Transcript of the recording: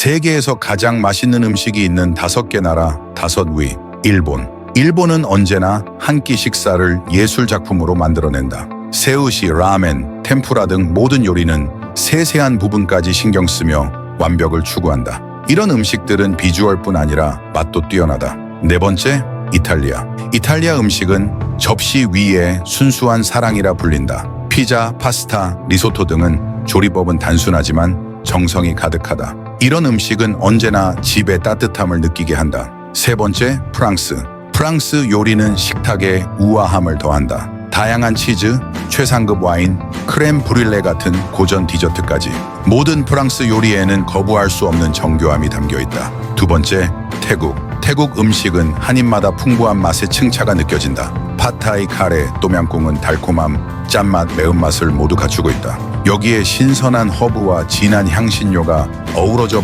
세계에서 가장 맛있는 음식이 있는 다섯 개 나라, 다섯 위. 일본. 일본은 언제나 한 끼 식사를 예술 작품으로 만들어낸다. 새우시, 라멘, 템푸라 등 모든 요리는 세세한 부분까지 신경 쓰며 완벽을 추구한다. 이런 음식들은 비주얼뿐 아니라 맛도 뛰어나다. 네 번째, 이탈리아. 이탈리아 음식은 접시 위에 순수한 사랑이라 불린다. 피자, 파스타, 리소토 등은 조리법은 단순하지만 정성이 가득하다. 이런 음식은 언제나 집의 따뜻함을 느끼게 한다. 세 번째, 프랑스. 프랑스 요리는 식탁에 우아함을 더한다. 다양한 치즈, 최상급 와인, 크렘 브릴레 같은 고전 디저트까지 모든 프랑스 요리에는 거부할 수 없는 정교함이 담겨 있다. 두 번째, 태국. 태국 음식은 한 입마다 풍부한 맛의 층차가 느껴진다. 팟타이, 카레, 똠양꿍은 달콤함, 짠맛, 매운맛을 모두 갖추고 있다. 여기에 신선한 허브와 진한 향신료가 어우러져